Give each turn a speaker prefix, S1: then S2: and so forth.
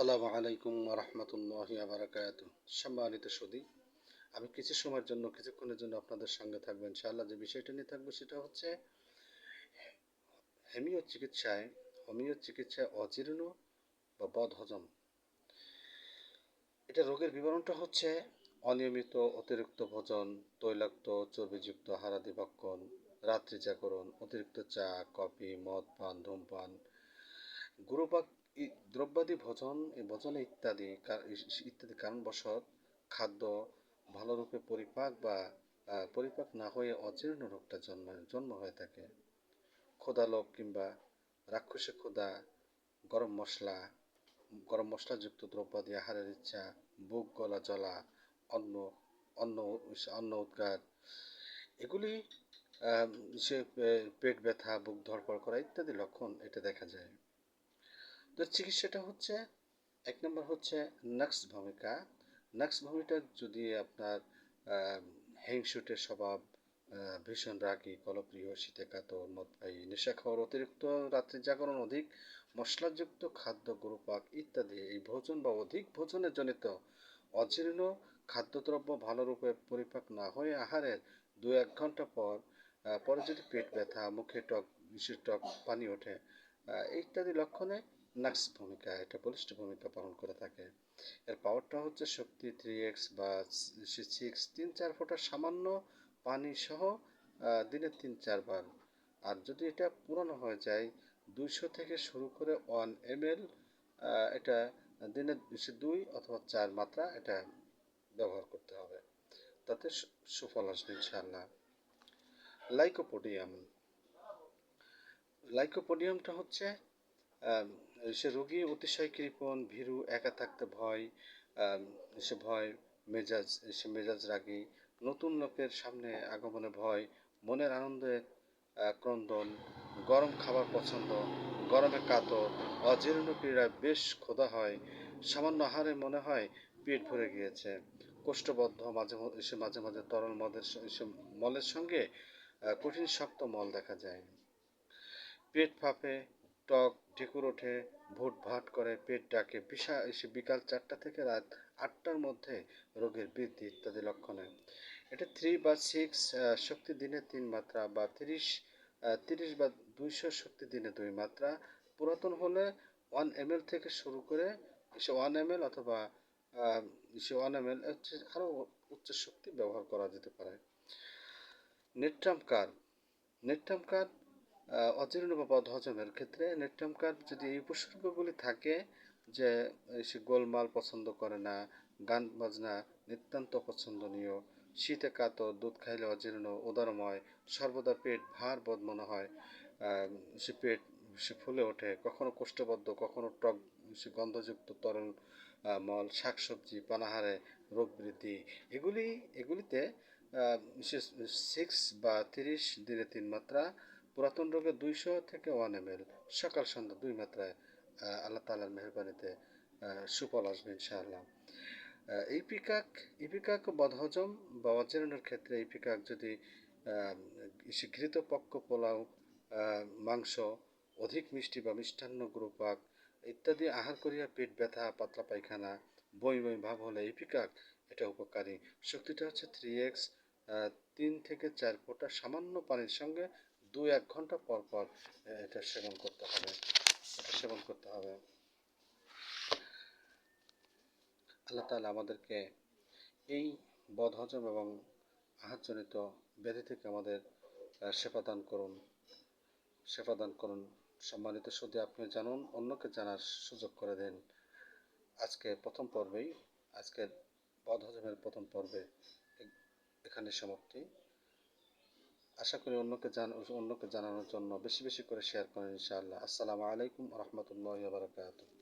S1: আসসালামু আলাইকুম রহমতুল্লাহ বারাকাত সম্মানিত সুদী আমি কিছু সময়ের জন্য, কিছুক্ষণের জন্য আপনাদের সঙ্গে থাকব ইনশাআল্লাহ। যে বিষয়টা নিয়ে থাকব সেটা হচ্ছে হেমিও চিকিৎসায় হোমিও চিকিৎসায় অজীর্ণ বা বদহজম। এটা রোগের বিবরণটা হচ্ছে অনিয়মিত অতিরিক্ত ভোজন, তৈলাক্ত, চর্বিযুক্ত হারাদি ভক্ষণ রাত্রি জাগরণ অতিরিক্ত চা, কফি, মদ পান, ধূমপান, গুরুপাক দ্রব্যাদি ভোজন ভোজনে ইত্যাদি ইত্যাদি কারণবশত খাদ্য ভালোরূপে পরিপাক বা পরিপাক না হয়ে অজীর্ণ রোগটা জন্ম জন্ম হয়ে থাকে। ক্ষুধালোভ কিংবা রাক্ষসে ক্ষুধা, গরম মশলা, গরম মশলাযুক্ত দ্রব্যাদি, আহারের ইচ্ছা, বুক গলা জলা অন্ন অন্ন অন্ন উদ্গার এগুলি সে পেট ব্যথা, বুক ধরপড় করা ইত্যাদি লক্ষণ এটা দেখা যায়। তো চিকিৎসাটা হচ্ছে, এক নম্বর হচ্ছে নাক্স ভূমিকা। নাক্স ভূমিটা যদি আপনার হিংসুটের স্বভাব ভীষণ রাগী, কলপ্রিয় শীতে কাতর মদপাই নেশা খাওয়ার অতিরিক্ত রাত্রি জাগরণ অধিক, মশলাযুক্ত খাদ্য, গুরুপাক ইত্যাদি, এই ভোজন বা অধিক ভোজনের জনিত অজীর্ণ খাদ্যদ্রব্য ভালোরূপে পরিপাক না হয়ে আহারের দু এক ঘণ্টা পর পরে যদি পেট ব্যথা, মুখে টক বিশেষ টক, পানি ওঠে ইত্যাদি লক্ষণে নাক্স ভূমিকা, এটা বলিষ্ঠ ভূমিকা পালন করে থাকে। এর পাওয়ারটা হচ্ছে শক্তি থ্রি এক্স বা সিক্স তিন চার ফোঁটা সামান্য পানি সহ দিনে তিন চারবার আর যদি এটা পুরনো হয়ে যায়, দুইশো থেকে শুরু করে ওয়ান এম এটা দিনে দুই অথবা চার মাত্রা এটা ব্যবহার করতে হবে। তাতে সুফল আসবে ইনশাল্লাহ লাইকোপোডিয়াম। লাইকোপোডিয়ামটা হচ্ছে সে রোগী অতিশয় কৃপণ, ভীরু, একা থাকতে ভয় সে ভয়, মেজাজ, সে মেজাজ রাগী, নতুন লোকের সামনে আগমনে ভয়, মনের আনন্দে ক্রন্দন, গরম খাবার পছন্দ, গরমে কাতর, অজীর্ণ পীড়ায় বেশ ক্ষোধা হয়, সামান্য আহারে মনে হয় পেট ভরে গিয়েছে। কোষ্ঠবদ্ধ, মাঝে এসে মাঝে মাঝে তরল মদের মলের সঙ্গে কঠিন শক্ত মল দেখা যায়। পেট ফাঁপে টক ঢেকুর ওঠে, ভোট ভাট করে, পেট ডাকে। বিশা বিকাল চারটা থেকে রাত আটটার মধ্যে রোগের বৃদ্ধি ইত্যাদি লক্ষণে। এটা থ্রি বা সিক্স শক্তি দিনে তিন মাত্রা বা তিরিশ তিরিশ বা দুইশো শক্তি দিনে দুই মাত্রা। পুরাতন হলে ওয়ান এম থেকে শুরু করে সে ওয়ান এম এল অথবা সে ওয়ান এম এল আরও উচ্চ শক্তি ব্যবহার করা যেতে পারে। নেট্রাম কার নেট্রাম কার অজীর্ণ বা বদ হজমের ক্ষেত্রে নেট্রাম যদি এই উপসর্গগুলি থাকে যে সে গোলমাল পছন্দ করে না, গান বাজনা নিতান্ত পছন্দনীয়, শীতে কাতর, দুধ খাইলে অজীর্ণ, উদারময়, সর্বদা পেট ভার বোধ মনে হয় সে পেট সে ফুলে ওঠে, কখনো কোষ্ঠবদ্ধ, কখনো টক, সে গন্ধযুক্ত তরল মল, শাকসবজি, পানাহারে রোগ বৃদ্ধি, এগুলি, এগুলিতে সিক্স বা তিরিশ দিনে তিন মাত্রা পুরাতন রোগে দুইশো থেকে ওয়ান এম এল সকাল সন্ধ্যা দুই মাত্রায় আল্লাহ তালার মেহরবানিতে সুফল আসবে ইনশাআল্লাহ। এই পিকাক ইপিকাক বদহজম বা অজীর্ণের ক্ষেত্রে এই পিকাক যদি ঘৃত পক্ষ পোলাও মাংস, অধিক মিষ্টি বা মিষ্টান্ন গুরুপাক ইত্যাদি আহার করিয়া পেট ব্যথা, পাতলা পায়খানা বই বই ভাব হলে এই পিকাক এটা উপকারী। শক্তিটা হচ্ছে থ্রি এক্স তিন থেকে চার ফোঁটা সামান্য পানির সঙ্গে দু এক ঘণ্টা পর পর এটা সেবন করতে হবে। এটা সেবন করতে হবে। আল্লাহ তালা আমাদেরকে এই বদহজম এবং আহারজনিত ব্যাধি থেকে আমাদের সেবা দান করুন। সেবা দান করুন। সম্মানিত শুধু আপনি জানুন, অন্যকে জানার সুযোগ করে দেন। আজকে প্রথম পর্বেই, আজকের বদহজমের প্রথম পর্বে এখানে সমাপ্তি। আশা করি অন্যকে জান, অন্যকে জানানোর জন্য বেশি বেশি করে শেয়ার করেন ইনশাআল্লাহ। আসসালামু আলাইকুম রহমতুল্লাহ বারকাতুহ।